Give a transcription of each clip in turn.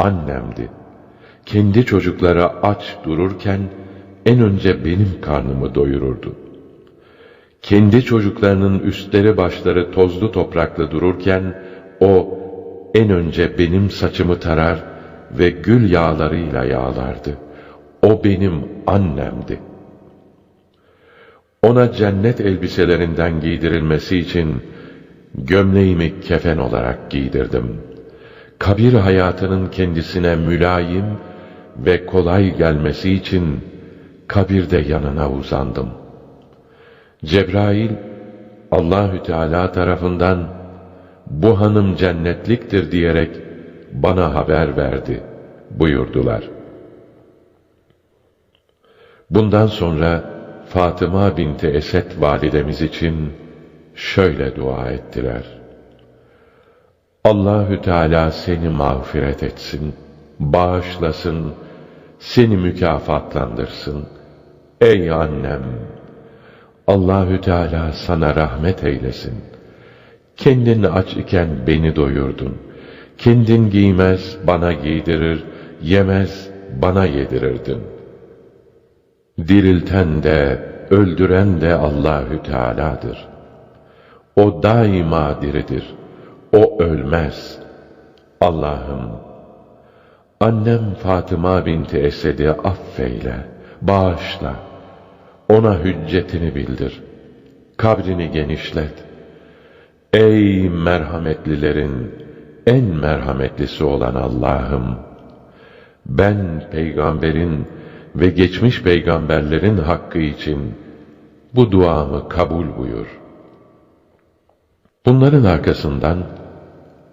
annemdi. Kendi çocukları aç dururken en önce benim karnımı doyururdu. Kendi çocuklarının üstleri başları tozlu topraklı dururken o en önce benim saçımı tarar ve gül yağlarıyla yağlardı. O benim annemdi. Ona cennet elbiselerinden giydirilmesi için gömleğimi kefen olarak giydirdim. Kabir hayatının kendisine mülayim ve kolay gelmesi için kabirde yanına uzandım. Cebrail Allahü Teala tarafından bu hanım cennetliktir diyerek bana haber verdi buyurdular. Bundan sonra Fatıma binti Esed validemiz için şöyle dua ettiler. Allahü Teala seni mağfiret etsin, bağışlasın, seni mükafatlandırsın. Ey annem! Allahü Teala sana rahmet eylesin. Kendin aç iken beni doyurdun. Kendin giymez, bana giydirir, yemez, bana yedirirdin. Dirilten de, öldüren de Allahü Teala'dır. O daima diridir. O ölmez. Allah'ım, annem Fatıma binti Esed'i affeyle, bağışla. Ona hüccetini bildir. Kabrini genişlet. Ey merhametlilerin en merhametlisi olan Allah'ım! Ben peygamberin ve geçmiş peygamberlerin hakkı için bu duamı kabul buyur. Bunların arkasından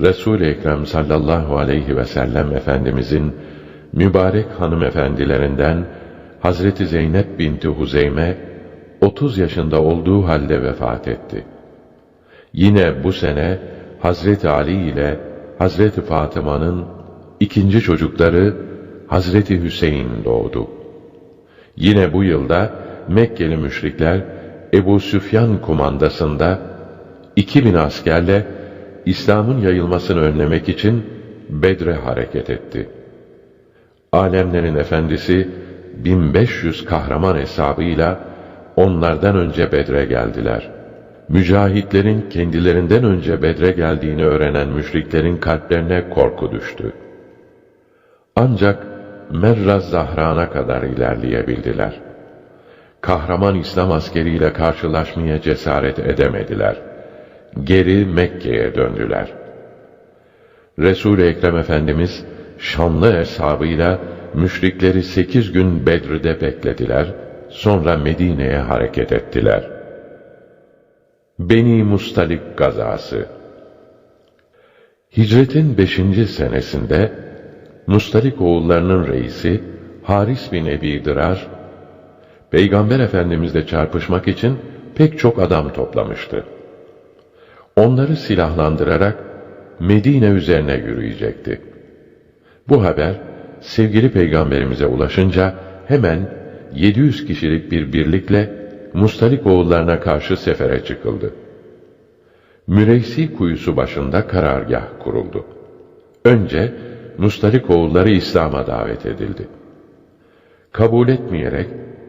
Resul-i Ekrem sallallahu aleyhi ve sellem Efendimizin mübarek hanımefendilerinden Hazreti Zeynep binti Huzeyme 30 yaşında olduğu halde vefat etti. Yine bu sene Hazreti Ali ile Hazreti Fatıma'nın ikinci çocukları Hazreti Hüseyin doğdu. Yine bu yılda Mekkeli müşrikler Ebu Süfyan kumandasında 2000 askerle İslam'ın yayılmasını önlemek için Bedre hareket etti. Alemlerin efendisi 1500 kahraman hesabıyla onlardan önce Bedre geldiler. Mücahitlerin kendilerinden önce Bedre geldiğini öğrenen müşriklerin kalplerine korku düştü. Ancak Merra Zahran'a kadar ilerleyebildiler. Kahraman İslam askeriyle karşılaşmaya cesaret edemediler. Geri Mekke'ye döndüler. Resul-i Ekrem Efendimiz şanlı hesabıyla müşrikleri sekiz gün Bedr'de beklediler, sonra Medine'ye hareket ettiler. Beni Mustalik Gazası Hicretin beşinci senesinde Mustalik oğullarının reisi Haris bin Ebi Dırar, Peygamber Efendimizle çarpışmak için pek çok adam toplamıştı. Onları silahlandırarak Medine üzerine yürüyecekti. Bu haber sevgili peygamberimize ulaşınca hemen 700 kişilik bir birlikle Mustalik oğullarına karşı sefere çıkıldı. Müreysi kuyusu başında karargah kuruldu. Önce Mustalik oğulları İslam'a davet edildi. Kabul etmeyerek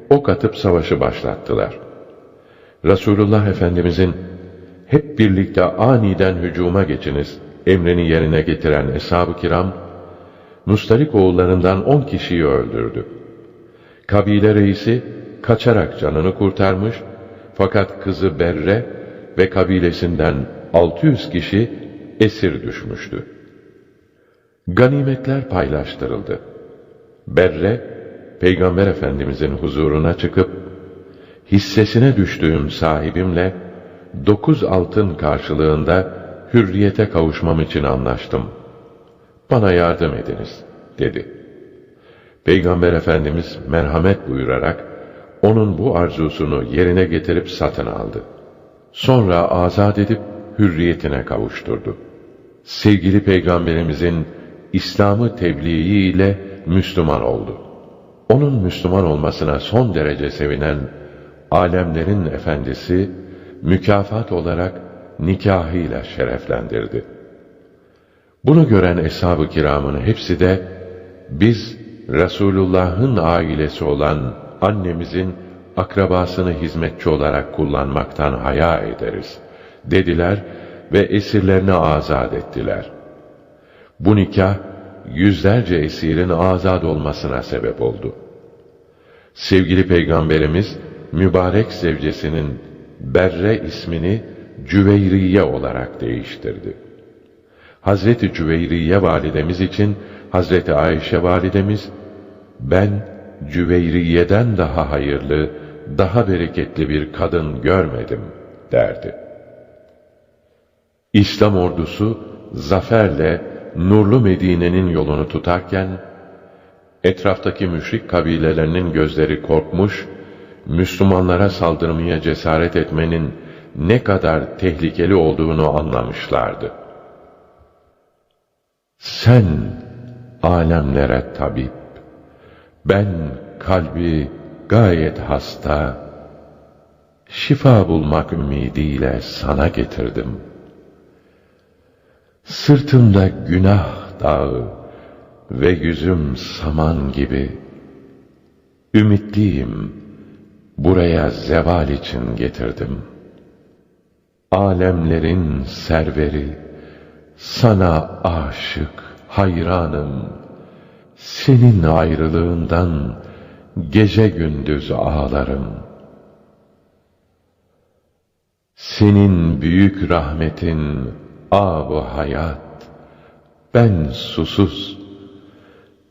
ok atıp savaşı başlattılar. Resulullah Efendimizin hep birlikte aniden hücuma geçiniz emrini yerine getiren eshab-ı kiram, Mustalik oğullarından on kişiyi öldürdü. Kabile reisi kaçarak canını kurtarmış fakat kızı Berre ve kabilesinden 600 kişi esir düşmüştü. Ganimetler paylaştırıldı. Berre, Peygamber Efendimizin huzuruna çıkıp, hissesine düştüğüm sahibimle dokuz altın karşılığında hürriyete kavuşmam için anlaştım. Bana yardım ediniz, dedi. Peygamber Efendimiz merhamet buyurarak, onun bu arzusunu yerine getirip satın aldı. Sonra azat edip hürriyetine kavuşturdu. Sevgili Peygamberimizin İslam'ı tebliği ile Müslüman oldu. Onun Müslüman olmasına son derece sevinen alemlerin efendisi mükafat olarak nikahıyla şereflendirdi. Bunu gören eshab-ı kiramın hepsi de biz Resulullah'ın ailesi olan annemizin akrabasını hizmetçi olarak kullanmaktan haya ederiz dediler ve esirlerini azat ettiler. Bu nikah yüzlerce esirin azat olmasına sebep oldu. Sevgili Peygamberimiz mübarek zevcesinin Berre ismini Cüveyriye olarak değiştirdi. Hazreti Cüveyriye validemiz için Hazreti Ayşe validemiz ben Cüveyriye'den daha hayırlı, daha bereketli bir kadın görmedim derdi. İslam ordusu zaferle nurlu Medine'nin yolunu tutarken etraftaki müşrik kabilelerinin gözleri korkmuş, Müslümanlara saldırmaya cesaret etmenin ne kadar tehlikeli olduğunu anlamışlardı. Sen alemlere tabip, ben kalbi gayet hasta, şifa bulmak ümidiyle sana getirdim. Sırtımda günah dağı ve yüzüm saman gibi, ümitliyim, buraya zeval için getirdim. Alemlerin serveri, sana aşık, hayranım, senin ayrılığından gece gündüz ağlarım. Senin büyük rahmetin ab hayat, ben susuz,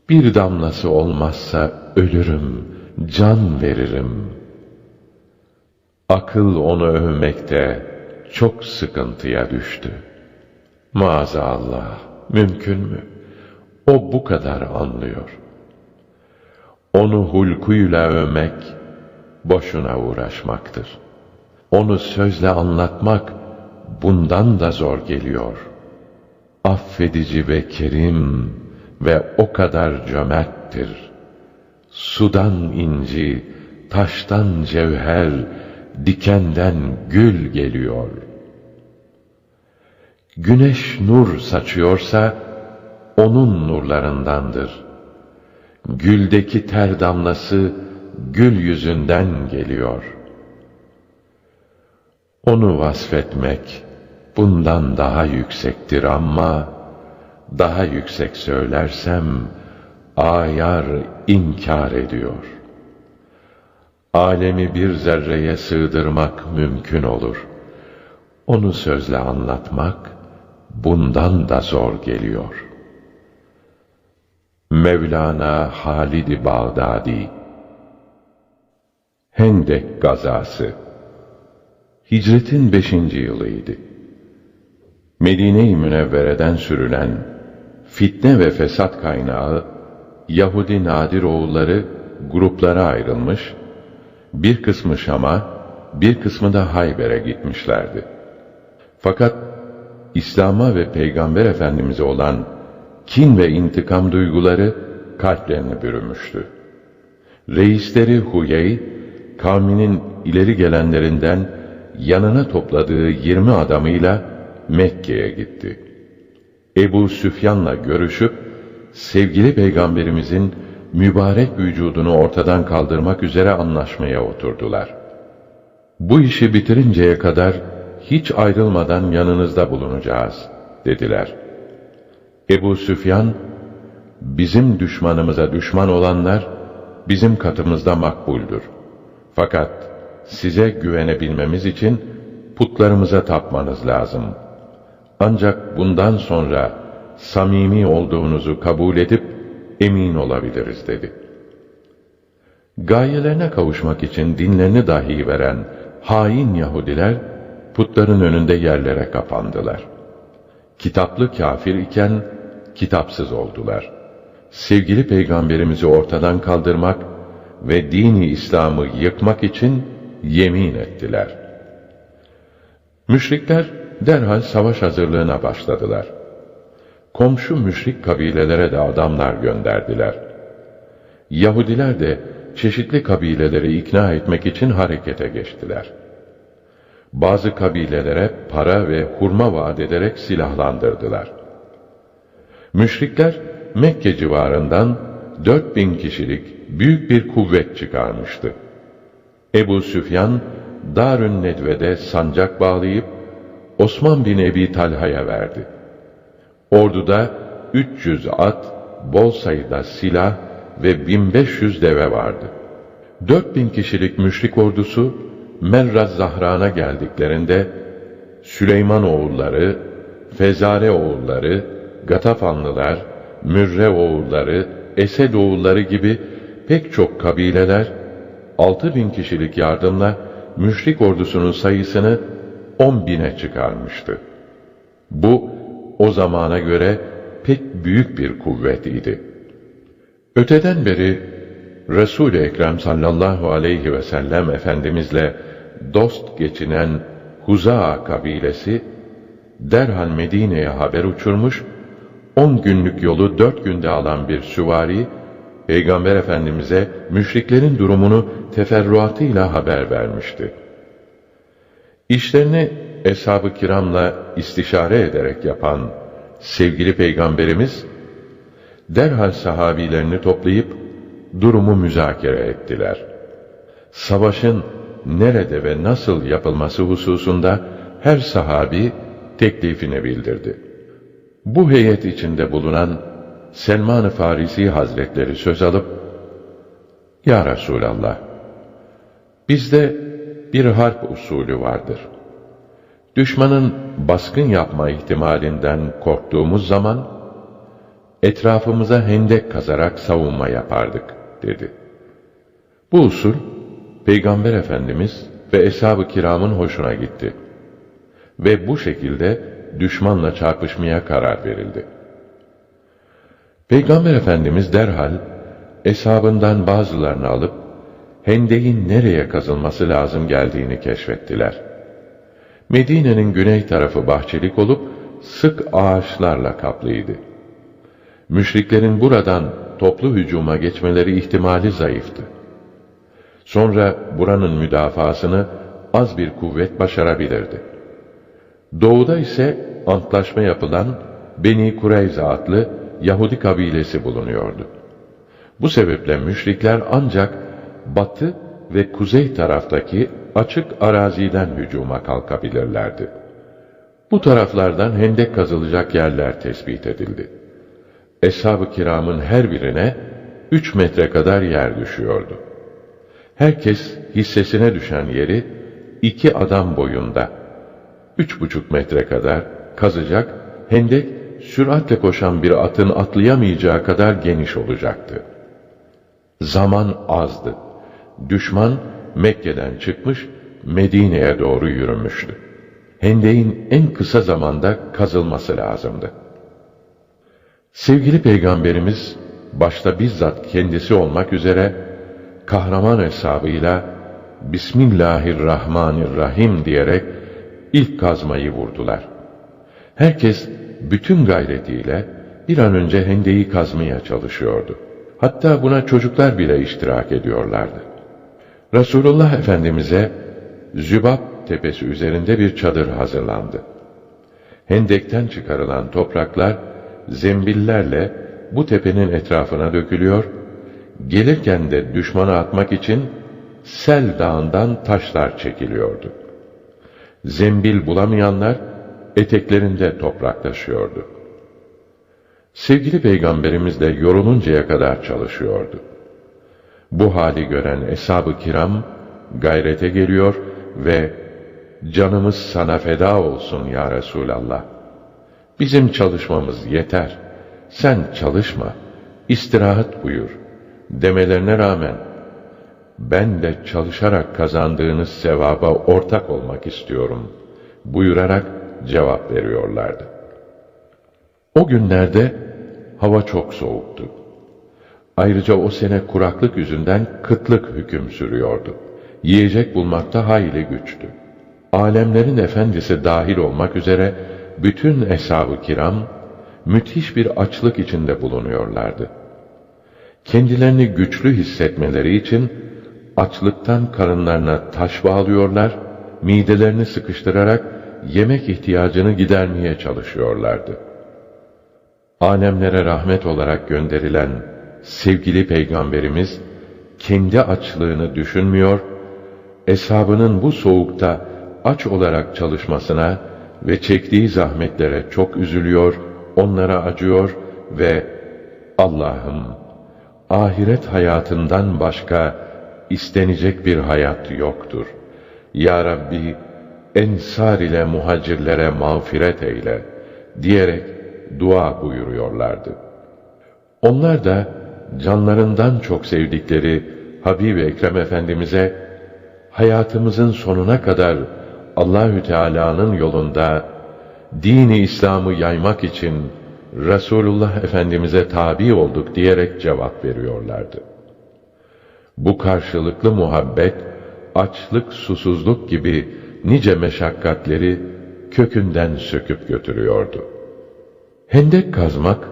bir damlası olmazsa ölürüm, can veririm. Akıl onu övmekte çok sıkıntıya düştü. Maazallah, mümkün mü? O bu kadar anlıyor. Onu hulkuyla övmek, boşuna uğraşmaktır. Onu sözle anlatmak, bundan da zor geliyor. Affedici ve kerim ve o kadar cömerttir. Sudan inci, taştan cevher, dikenden gül geliyor. Güneş nur saçıyorsa, onun nurlarındandır. Güldeki ter damlası, gül yüzünden geliyor. Onu vasfetmek, bundan daha yüksektir ama, daha yüksek söylersem, ayar inkar ediyor. Alemi bir zerreye sığdırmak mümkün olur. Onu sözle anlatmak, bundan da zor geliyor. Mevlana Halid-i Bağdadi Hendek Gazası Hicretin beşinci yılıydı. Medine-i Münevvere'den sürülen fitne ve fesat kaynağı Yahudi Nadir oğulları gruplara ayrılmış, bir kısmı Şam'a, bir kısmı da Hayber'e gitmişlerdi. Fakat İslam'a ve Peygamber Efendimiz'e olan kin ve intikam duyguları kalplerini bürümüştü. Reisleri Huyey, kavminin ileri gelenlerinden yanına topladığı yirmi adamıyla Mekke'ye gitti. Ebu Süfyan'la görüşüp, sevgili peygamberimizin mübarek vücudunu ortadan kaldırmak üzere anlaşmaya oturdular. Bu işi bitirinceye kadar hiç ayrılmadan yanınızda bulunacağız, dediler. Ebu Süfyan, bizim düşmanımıza düşman olanlar, bizim katımızda makbuldür. Fakat size güvenebilmemiz için putlarımıza tapmanız lazım. Ancak bundan sonra samimi olduğunuzu kabul edip emin olabiliriz dedi. Gayelerine kavuşmak için dinlerini dahi veren hain Yahudiler putların önünde yerlere kapandılar. Kitaplı kafir iken kitapsız oldular. Sevgili peygamberimizi ortadan kaldırmak ve dini İslam'ı yıkmak için yemin ettiler. Müşrikler derhal savaş hazırlığına başladılar. Komşu müşrik kabilelere de adamlar gönderdiler. Yahudiler de çeşitli kabileleri ikna etmek için harekete geçtiler. Bazı kabilelere para ve hurma vaat ederek silahlandırdılar. Müşrikler Mekke civarından 4000 kişilik büyük bir kuvvet çıkarmıştı. Ebu Süfyan Darün Nedve'de sancak bağlayıp Osman bin Ebi Talha'ya verdi. Orduda 300 at, bol sayıda silah ve 1500 deve vardı. 4000 kişilik müşrik ordusu Merraz Zahran'a geldiklerinde Süleyman oğulları, Fezare oğulları, Gatafanlılar, Mürre oğulları, Esed oğulları gibi pek çok kabileler 6000 kişilik yardımla müşrik ordusunun sayısını 10 bine çıkarmıştı. Bu o zamana göre pek büyük bir kuvvet idi. Öteden beri Resul-i Ekrem sallallahu aleyhi ve sellem Efendimizle dost geçinen Huza'a kabilesi derhal Medine'ye haber uçurmuş, on günlük yolu dört günde alan bir süvari, Peygamber Efendimiz'e müşriklerin durumunu teferruatıyla haber vermişti. İşlerini Eshab-ı Kiram'la istişare ederek yapan sevgili Peygamberimiz, derhal sahabilerini toplayıp durumu müzakere ettiler. Savaşın nerede ve nasıl yapılması hususunda her sahabi teklifini bildirdi. Bu heyet içinde bulunan Selman-ı Farisi Hazretleri söz alıp, Ya Resulallah, bizde bir harp usulü vardır. Düşmanın baskın yapma ihtimalinden korktuğumuz zaman, etrafımıza hendek kazarak savunma yapardık, dedi. Bu usul, Peygamber Efendimiz ve Eshab-ı Kiram'ın hoşuna gitti. Ve bu şekilde düşmanla çarpışmaya karar verildi. Peygamber Efendimiz derhal eshabından bazılarını alıp hendeğin nereye kazılması lazım geldiğini keşfettiler. Medine'nin güney tarafı bahçelik olup sık ağaçlarla kaplıydı. Müşriklerin buradan toplu hücuma geçmeleri ihtimali zayıftı. Sonra buranın müdafasını az bir kuvvet başarabilirdi. Doğuda ise antlaşma yapılan Beni Kureyza adlı Yahudi kabilesi bulunuyordu. Bu sebeple müşrikler ancak batı ve kuzey taraftaki açık araziden hücuma kalkabilirlerdi. Bu taraflardan hendek kazılacak yerler tespit edildi. Eshab-ı kiramın her birine üç metre kadar yer düşüyordu. Herkes hissesine düşen yeri iki adam boyunda, üç buçuk metre kadar kazacak, hendek süratle koşan bir atın atlayamayacağı kadar geniş olacaktı. Zaman azdı. Düşman Mekke'den çıkmış, Medine'ye doğru yürümüştü. Hendeğin en kısa zamanda kazılması lazımdı. Sevgili Peygamberimiz, başta bizzat kendisi olmak üzere, kahraman hesabıyla Bismillahirrahmanirrahim diyerek ilk kazmayı vurdular. Herkes bütün gayretiyle bir an önce hendeyi kazmaya çalışıyordu. Hatta buna çocuklar bile iştirak ediyorlardı. Resulullah Efendimiz'e Zübab tepesi üzerinde bir çadır hazırlandı. Hendekten çıkarılan topraklar zembillerle bu tepenin etrafına dökülüyor, gelirken de düşmana atmak için Sel dağından taşlar çekiliyordu. Zembil bulamayanlar eteklerinde toprak taşıyordu. Sevgili Peygamberimiz de yoruluncaya kadar çalışıyordu. Bu hali gören eshab-ı kiram gayrete geliyor ve canımız sana feda olsun ya Resulallah. Bizim çalışmamız yeter. Sen çalışma, istirahat buyur demelerine rağmen ben de çalışarak kazandığınız sevaba ortak olmak istiyorum buyurarak cevap veriyorlardı. O günlerde hava çok soğuktu. Ayrıca o sene kuraklık yüzünden kıtlık hüküm sürüyordu. Yiyecek bulmakta hayli güçtü. Alemlerin efendisi dahil olmak üzere bütün eshab-ı kiram müthiş bir açlık içinde bulunuyorlardı. Kendilerini güçlü hissetmeleri için açlıktan karınlarına taş bağlıyorlar, midelerini sıkıştırarak yemek ihtiyacını gidermeye çalışıyorlardı. Alemlere rahmet olarak gönderilen sevgili peygamberimiz kendi açlığını düşünmüyor, eshabının bu soğukta aç olarak çalışmasına ve çektiği zahmetlere çok üzülüyor, onlara acıyor ve Allah'ım ahiret hayatından başka istenecek bir hayat yoktur. Ya Rabbi ensar ile muhacirlere mağfiret eyle diyerek dua buyuruyorlardı. Onlar da canlarından çok sevdikleri Habib-i Ekrem Efendimiz'e hayatımızın sonuna kadar Allahü Teala'nın yolunda dini İslam'ı yaymak için Resulullah Efendimiz'e tabi olduk diyerek cevap veriyorlardı. Bu karşılıklı muhabbet, açlık, susuzluk gibi nice meşakkatleri kökünden söküp götürüyordu. Hendek kazmak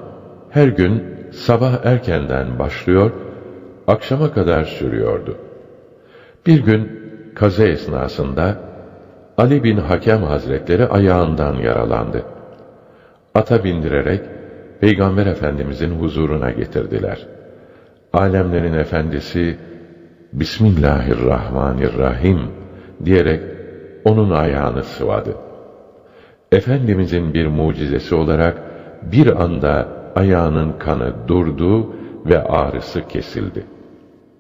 her gün sabah erkenden başlıyor, akşama kadar sürüyordu. Bir gün kazı esnasında Ali bin Hakem Hazretleri ayağından yaralandı. Ata bindirerek Peygamber Efendimizin huzuruna getirdiler. Alemlerin efendisi Bismillahirrahmanirrahim diyerek onun ayağını sıvadı. Efendimizin bir mucizesi olarak bir anda ayağının kanı durdu ve ağrısı kesildi.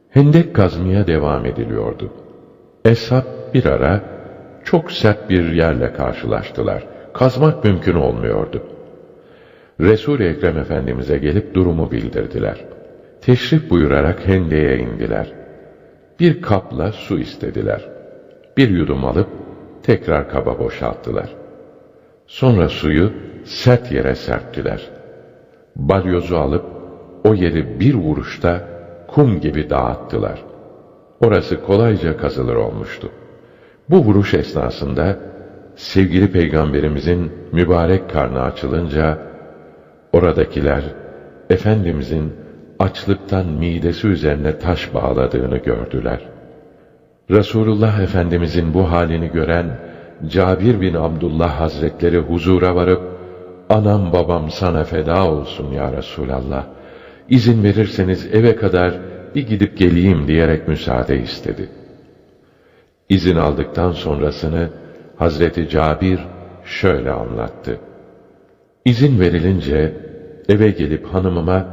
Hendek kazmaya devam ediliyordu. Eshab bir ara çok sert bir yerle karşılaştılar. Kazmak mümkün olmuyordu. Resul-i Ekrem Efendimiz'e gelip durumu bildirdiler. Teşrif buyurarak hendeye indiler. Bir kapla su istediler. Bir yudum alıp tekrar kaba boşalttılar. Sonra suyu sert yere serptiler. Balyozu alıp o yeri bir vuruşta kum gibi dağıttılar. Orası kolayca kazılır olmuştu. Bu vuruş esnasında sevgili peygamberimizin mübarek karnı açılınca oradakiler Efendimizin açlıktan midesi üzerine taş bağladığını gördüler. Resulullah Efendimizin bu halini gören Cabir bin Abdullah Hazretleri huzura varıp Anam babam sana feda olsun ya Resulallah. İzin verirseniz eve kadar bir gidip geleyim diyerek müsaade istedi. İzin aldıktan sonrasını Hazreti Cabir şöyle anlattı. İzin verilince eve gelip hanımıma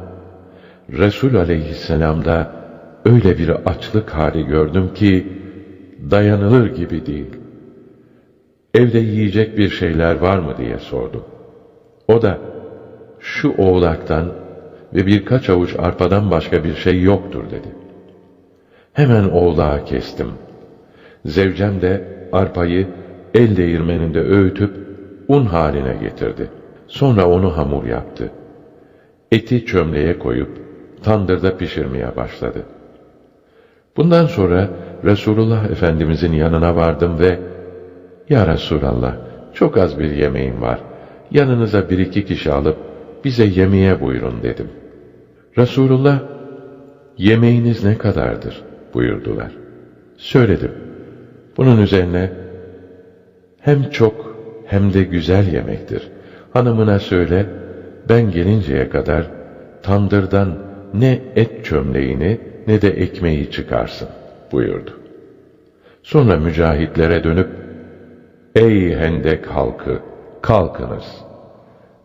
Resul aleyhisselamda öyle bir açlık hali gördüm ki dayanılır gibi değil. Evde yiyecek bir şeyler var mı diye sordum. O da şu oğlaktan ve birkaç avuç arpadan başka bir şey yoktur dedi. Hemen oğlağı kestim. Zevcem de arpayı el değirmeninde öğütüp un haline getirdi. Sonra onu hamur yaptı. Eti çömleğe koyup tandırda pişirmeye başladı. Bundan sonra Resulullah Efendimizin yanına vardım ve Ya Resulallah çok az bir yemeğim var. Yanınıza bir iki kişi alıp bize yemeğe buyurun dedim. Resulullah yemeğiniz ne kadardır buyurdular. Söyledim. Bunun üzerine hem çok hem de güzel yemektir. Hanımına söyle ben gelinceye kadar tandırdan ne et çömleğini ne de ekmeği çıkarsın buyurdu. Sonra mücahitlere dönüp Ey hendek halkı kalkınız.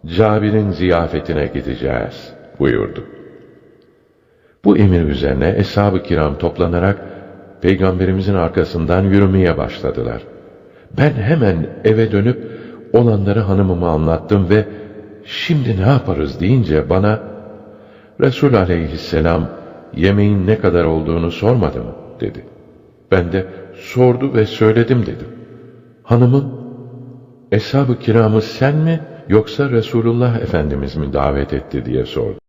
Cabir'in ziyafetine gideceğiz buyurdu. Bu emir üzerine eshab-ı kiram toplanarak peygamberimizin arkasından yürümeye başladılar. Ben hemen eve dönüp olanları hanımıma anlattım ve şimdi ne yaparız deyince bana Resul aleyhisselam yemeğin ne kadar olduğunu sormadı mı dedi. Ben de sordu ve söyledim dedim. Hanımım Eshab-ı kiramı sen mi yoksa Resulullah Efendimiz mi davet etti diye sordu.